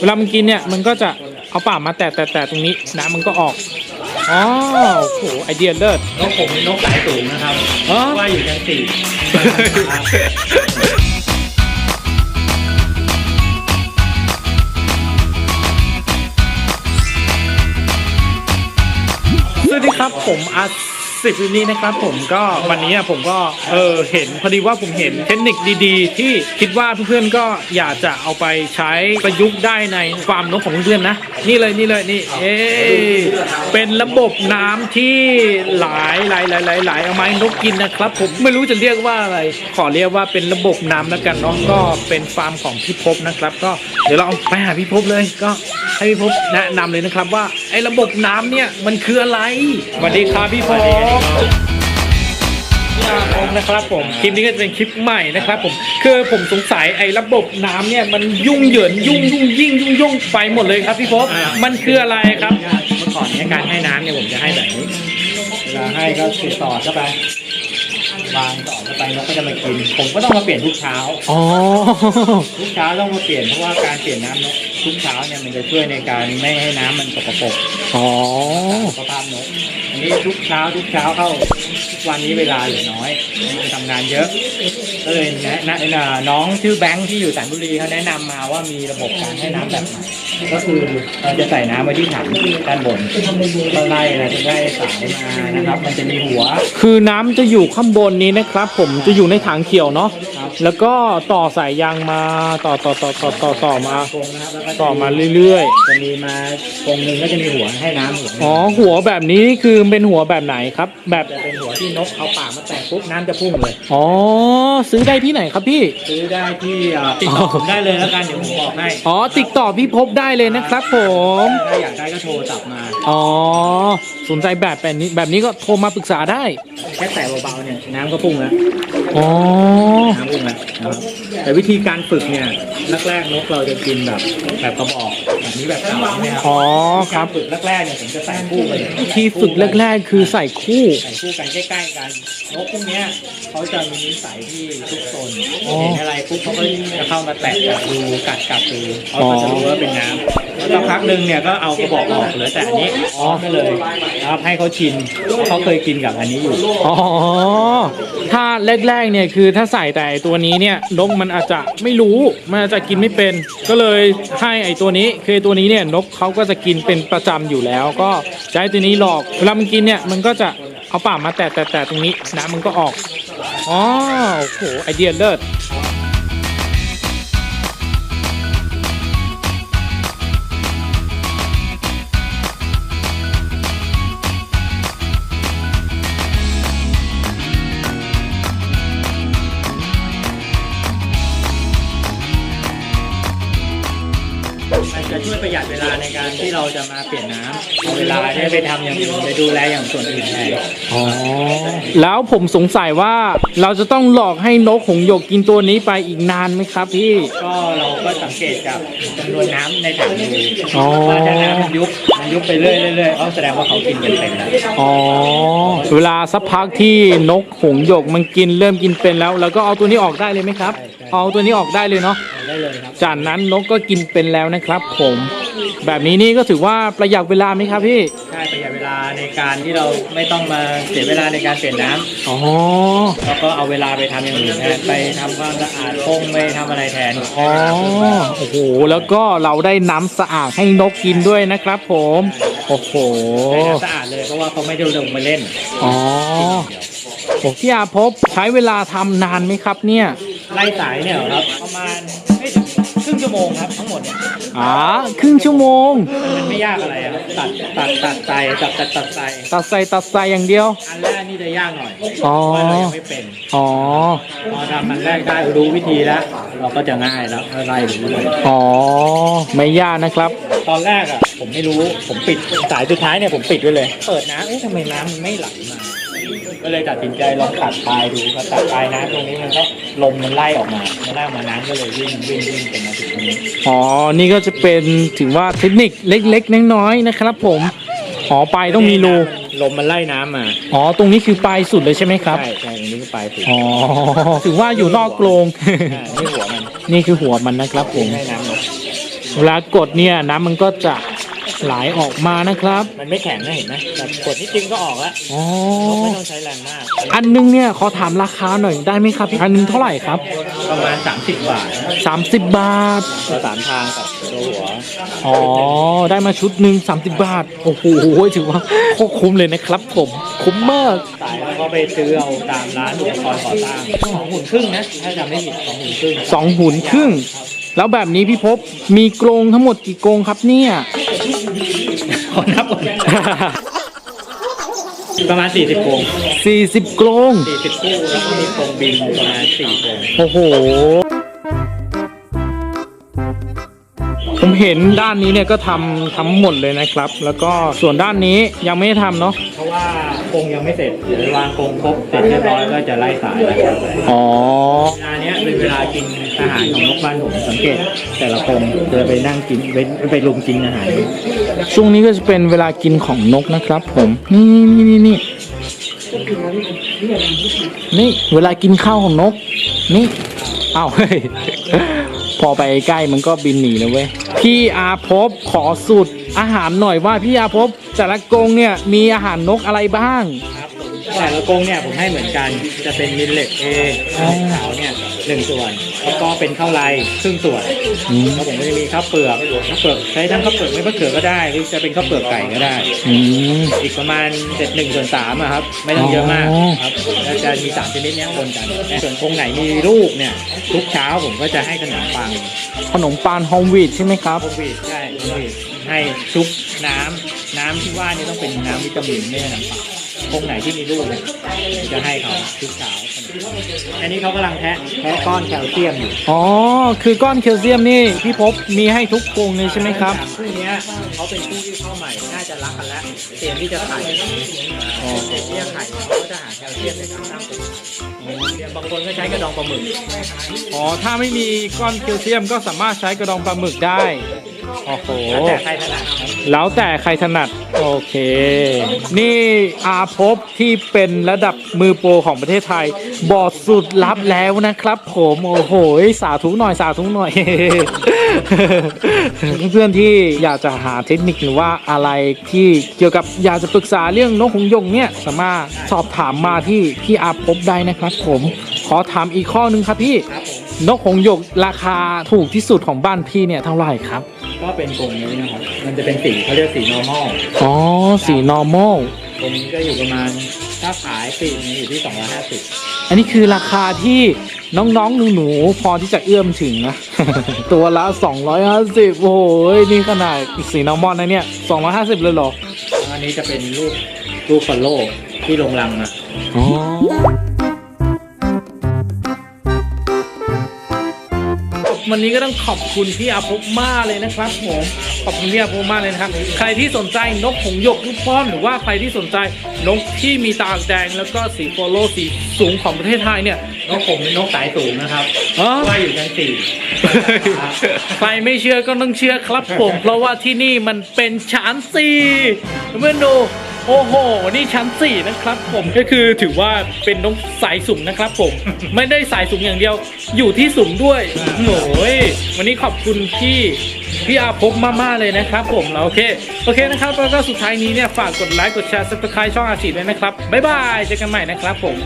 เวลามันกินเนี่ยมันก็จะเอาปากมาแตะแตะแตะตรงนี้น้ำมันก็ออกอ๋อโอ้โหไอเดียเลิศนกผมเป็นนกสายสูงนะครับอ๋อว่าอยู่ชั้นสี่สวัสดีครับผมอา สิบวินี้นะครับผมก็วันนี้ผมก็เออเห็นพอดีว่าผมเห็นเทคนิคดีๆ ที่คิดว่าเพื่อนๆก็อยากจะเอาไปใช้ประยุกต์ได้ในฟาร์มนกของเพื่อนๆนะ นี่เลยนี่เลยนี่เอ๊เป็นระบบน้ำที่หลายหลายหลายหลายหลายเอาไม้นกกินนะครับ ผมไม่รู้จะเรียกว่าอะไร ขอเรียกว่าเป็นระบบน้ำแล้วกันเนาะก็เป็นฟาร์มของพี่ภพนะครับ ก็เดี๋ยวเราไปหาพี่ภพเลยก็ให้พี่ภพแนะนำเลยนะครับว่าไอ้ระบบน้ำเนี่ยมันคืออะไรสวัสดีครับพี่พบผมนะครับผมคลิปนี้ก็จะเป็นคลิปใหม่นะครับผมคือผมสงสัยไอ้ระบบน้ำเนี่ยมันยุ่งเหยินยุ่งยุ่งยิ่งยุ่งยุ่งไปหมดเลยครับพี่พบมันคืออะไรครับ เมื่อก่อนเนี่ยการให้น้ำเนี่ยผมจะให้แบบนี้เวลาให้ก็ติดต่อเข้าไปวางต่อเข้าไปนกก็จะมากิน ผมก็ต้องมาเปลี่ยนทุกเช้าอ๋อทุกเช้าต้องมาเปลี่ยนเพราะว่าการเปลี่ยนน้ำนกทุกเช้าเนี่ยมันจะช่วยในการไม่ให้น้ำมันสกปรกอ๋อสุขภาพนกอั นี้ทุกเช้าทุกเช้าเข้า วันนี้เวลาเหลือน้อยทำงานเยอะ ก็เลยแนะนำน้องชื่อแบงค์ที่อยู่สันบุรีเขาแนะนำมาว่ามีระบบการให้น้ำแบบใหม่ก็คือเราจะใส่น้ำไว้ที่ถังด้านบนก็ไล่อะไรจะได้สายมานะครับ มันจะมีหัว คือน้ำจะอยู่ข้างบนนี้นะครับ ผมจะอยู่ในถังเขียวเนาะครับแล้วก็ต่อสายยางมาต่อต่อต่อต่อต่อต่อมากรงนะครับแล้วก็ต่อมาเรื่อยจะมีมากรงหนึ่งก็จะมีหัวให้น้ำหัวหนึ่งๆอ๋อหัวแบบนี้คือเป็นหัวแบบไหนครับ แบบจะเป็นหัวที่นกเอาปากมาแตะปุ๊บน้ำจะพุ่งเลย อ๋อ ซื้อได้ที่ไหนครับพี่ ซื้อได้ที่เอ่อติดต่อผมได้เลยแล้วกันเดี๋ยวผมบอกให้อ๋อ ติดต่อพี่พบได้เลยนะครับผม ถ้าอยากได้ก็โทรศัพท์มา อ๋อ สนใจแบบแบบนี้แบบนี้ก็โทรมาปรึกษาได้ แค่แตะเบาๆเนี่ยน้ำก็พุ่งแล้วอ๋อ น้ำพุ่งแล้วนะครับแต่วิธีการฝึกเนี่ยแรกๆนกเราจะกินแบบแบบกระบอกแบบ นี้แบบเก่าเนี่ยครับอ๋อครับ ฝึกแรกๆเนี่ยผมจะใส่คู่กันเลยที่ฝึกแรกๆ คือใส่คู่ ใส่คู่กันใกล้ๆกันนกพวกเนี้ยเขาจะมีนิสัยที่ทุกซนอ๋อเห็นอะไรปุ๊บเขาก็จะเข้ามาแตะกัดดูกัดกัดดูเขาก็จะรู้ว่าเป็นน้ำแล้วสักพักหนึ่งเนี่ยก็เอากระบอกออกเหลือแต่อันนี้อ๋อก็เลยนะครับให้เขาชินเพราะเขาเคยกินกับอันนี้อยู่อ๋อ ถ้าแรกๆ เนี่ยคือถ้าใส่แต่ไอ้ตัวนี้เนี่ยนกมันอาจจะไม่รู้ มันอาจจะกินไม่เป็น ก็เลยให้ไอ้ตัวนี้คือไอ้ตัวัวนี้เนี่ยนกเขาก็จะกินเป็นประจำอยู่แล้ว ก็ใช้ตัวนี้หลอกเวลามันกินเนี่ยมันก็จะเอาปากมาแตะแตะแตะตรงนี้นะมันก็ออกอ๋อโอ้โหไอเดียเลิศ ช่วยประหยัดเวลาในการที่เราจะมาเปลี่ยนน้ำเอาเวลาได้ไปทำอย่างอื่นไปดูแลอย่างส่วนอื่นแทนอ๋อ แล้วผมสงสัยว่าเราจะต้องหลอกให้นกหงส์หยกกินตัวนี้ไปอีกนานไหมครับพี่ ก็เราก็สังเกตจากจำนวนน้ำในถังดูอ๋อ ว่าถ้าน้ำมันยุบมันยุบไปเรื่อยๆเรื่อยๆก็แสดงว่าเขากินกันเป็นแล้วอ๋อ เวลาสักพักที่นกหงส์หยกมันกินเริ่มกินเป็นแล้ว แล้วก็เอาตัวนี้ออกได้เลยไหมครับ เอาตัวนี้ออกได้เลยเนาะได้เลยครับจากนั้นนกก็กินเป็นแล้วนะครับ ผม แบบนี้นี่ก็ถือว่าประหยัดเวลาไหมครับพี่ใช่ประหยัดเวลาในการที่เราไม่ต้องมาเสียเวลาในการเปลี่ยนน้ำอ๋อแล้วก็เอาเวลาไปทำอย่างอื่นแทนไปทำความสะอาดพงไปทำอะไรแทนอ๋อโอ้โหแล้วก็เราได้น้ำสะอาดให้นกกินด้วยนะครับ ผมโอ้โหใช้น้ำสะอาดเลยเพราะว่าเขาไม่ได้ลงมาเล่นอ๋อโอ้พี่อาภพใช้เวลาทำนานไหมครับเนี่ย ไล่สายเนี่ยเหรอครับ ประมาณไม่ถึงครึ่งชั่วโมงครับทั้งหมดเนี่ยอ๋อครึ่งชั่วโมง มันไม่ยากอะไรอะครับตัดตัดตัดใจตัดตัดตัดใจตัดใส่ตัดใส่อย่างเดียว อันแรกนี่จะยากหน่อยอ๋อ เพราะเรายังไม่เป็นอ๋อ พอทำอันแรกได้รู้วิธีแล้ว เราก็จะง่ายแล้วไล่รู้เลยอ๋อ ไม่ยากนะครับ ตอนแรกอะผมไม่รู้ผมปิดสายสุดท้ายเนี่ยผมปิดไว้เลย เปิดน้ำเอ๊ะทำไมน้ำมันไม่ไหลมา ก็เลยตัดสินใจลองตัดปลายดูพอตัดปลายน้ำตรงนี้มันก็ลมมันไล่ออกมามันไล่ออกมาน้ำก็เลยวิ่งวิ่งวิ่งจนมาถึงตรงนี้อ๋อ นี่ก็จะเป็นถือว่าเทคนิคเล็กๆน้อยๆนะครับ ผมอ๋อปลายต้องมีรู ลมมันไล่น้ำมาอ๋อ ตรงนี้คือปลายสุดเลยใช่ไหมครับ ใช่ใช่ตรงนี้ก็ปลายสุดอ๋อ ถือว่าอยู่นอกกรง อ่านี่หัวมันนี่คือหัวมันนะครับผม ให้น้ำนกเวลากดเนี่ยน้ำมันก็จะ ไหลออกมานะครับ มันไม่แข็งนะเห็นไหมแบบกดนิดนึงก็ออกแล้วอ๋อ ไม่ต้องใช้แรงมาก อันนึงเนี่ยขอถามราคาหน่อยได้ไหมครับอันนึงเท่าไหร่ครับ ประมาณ 30 บาท30 บาท ประสานทางกับตัวหัว อ๋อ ได้มาชุดหนึ่ง30 บาท โอ้โหถือว่าโคตรคุ้มเลยนะครับผมคุ้มมาก สายแล้วก็ไปซื้อเอาตามร้านอุปกรณ์ก่อสร้างสองหุ่นครึ่งนะ ถ้าจำไม่ผิดสองหุ่นครึ่งสองหุ่นครึ่ง แล้วแบบนี้พี่พบมีกรงทั้งหมดกี่กรงครับเนี่ยข อนับก่อนประมาณ 40โกง40กรง40คู่แล้วก็มีโกงบินประมาณ4โกงโอ้โห ผมเห็นด้านนี้เนี่ยก็ทำทำหมดเลยนะครับ แล้วก็ส่วนด้านนี้ยังไม่ได้ทำเนาะเพราะว่าโกงยังไม่เสร็จเดี๋ยววางโกงครบเสร็จเรียบร้อยก็จะไล่สายแล้วอ๋อเวลาเนี้ยเป็นเวลากิน อาหารของนกบ้านผมสังเกต แต่ละกรงจะไปนั่งกินไปไปลุมกินอาหาร ช่วงนี้ก็จะเป็นเวลากินของนกนะครับ ผมนี่นี่นี่นี่นี่เวลากินข้าวของนก นี่อ้าวเฮ้ยพอไปใกล้มันก็บินหนีนะเว้ยพี่อาภพขอสูตรอาหารหน่อยว่าพี่อาภพแต่ละกรงเนี่ยมีอาหารนกอะไรบ้างครับแต่ละกรงเนี่ยผมให้เหมือนกันจะเป็นมิลเลตเอข้าวขาวเนี่ยหนึ่งส่วน แล้วก็เป็นข้าวไรครึ่งส่วนอืมแล้วผมก็จะมีข้าวเปลือกข้าวเปลือกใช้ทั้งข้าวเปลือกไม่มะเขือก็ได้หรือจะเป็นข้าวเปลือกไก่ก็ได้ อืม อีกประมาณเจ็ดหนึ่งส่วนสามอะครับ ไม่ต้องเยอะมากอ๋อ ครับแล้วจะมีสามชนิดเนี้ยปนกันส่วนกรงไหนมีลูกเนี่ย ทุกเช้าผมก็จะให้ขนมปังขนมปานโฮมวีดใช่ไหมครับ โควิดใช่โควิดให้ซุปน้ำน้ำที่ว่านี่ต้องเป็นน้ำวิตามินไม่ใช่น้ำเปล่า กรงไหนที่มีลูกเนี่ยจะให้เขาทุกเช้าอันนี้เขากำลังแทะแทะก้อนแคลเซียมอยู่อ๋อ คือก้อนแคลเซียมนี่พี่พบมีให้ทุกกรงเลยใช่ไหมครับคู่เนี้ยเขาเป็นคู่ที่เข้าใหม่น่าจะรักกันแล้วเตรียมที่จะไข่อ๋อเตรียมที่จะไข่เขาก็จะหาแคลเซียมในการสร้างเป็นบางคนก็ใช้กระดองปลาหมึกอ๋อถ้าไม่มีก้อนแคลเซียมก็สามารถใช้กระดองปลาหมึกได้ โอ้โหแล้วแต่ใครถนัดครับแล้วแต่ใครถนัด โอเค นี่อาภพที่เป็นระดับมือโปรของประเทศไทย บอดสุดลับแล้วนะครับผมโอ้โหสาธุหน่อยสาธุหน่อย เพื่อนๆที่อยากจะหาเทคนิคหรือว่าอะไรที่เกี่ยวกับอยากจะปรึกษาเรื่องนกหงส์หยกเนี่ยสามารถสอบถามมาที่พี่อาภพได้นะครับ ผมขอถามอีกข้อนึงครับพี่ครับผมนกหงส์หยกราคาถูกที่สุดของบ้านพี่เนี่ยเท่าไหร่ครับ ก็เป็นกรงนี้นะครับ มันจะเป็นสีเขาเรียกสี normal อ๋อ สี normal กรงนี้ก็อยู่ประมาณถ้าขายปีกนี้อยู่ที่ 250 อันนี้คือราคาที่น้องๆ หนูๆ พอที่จะเอื้อมถึงนะ ตัวละ 250 โอ้โหนี่ขนาดสี normal นะเนี่ย 250 เลยเหรอ อันนี้จะเป็นรูปรูปฟอลโล่ที่ลงรังมาอ๋อ วันนี้ก็ต้องขอบคุณพี่อาภพมากเลยนะครับผมขอบคุณพี่อาภพมากเลยนะครับ ใครที่สนใจนกหงส์หยกลูกป้อมหรือว่าใครที่สนใจนกที่มีตาแดงแล้วก็สีโฟโลสีสูงของประเทศไทยเนี่ยนกผมเป็นนกสายสูงนะครับอ๋อ ว่าอยู่ชั้นสี่ ใครไม่เชื่อก็ต้องเชื่อครับผม เพราะว่าที่นี่มันเป็นชั้นสี่เพื่อนดู โอ้โห นี่ชั้นสี่นะครับผมก็คือถือว่าเป็นนกสายสูงนะครับผม ไม่ได้สายสูงอย่างเดียว อยู่ที่สูงด้วยโอ้ยวันนี้ขอบคุณพี่พี่อาภพมากๆเลยนะครับผมแล้วโอเค โอเคนะครับ แล้วก็สุดท้ายนี้เนี่ย ฝากกดไลค์กดแชร์ซับสไครต์ช่องอาชีพด้วยนะครับ บ๊ายบาย เจอกันใหม่นะครับผม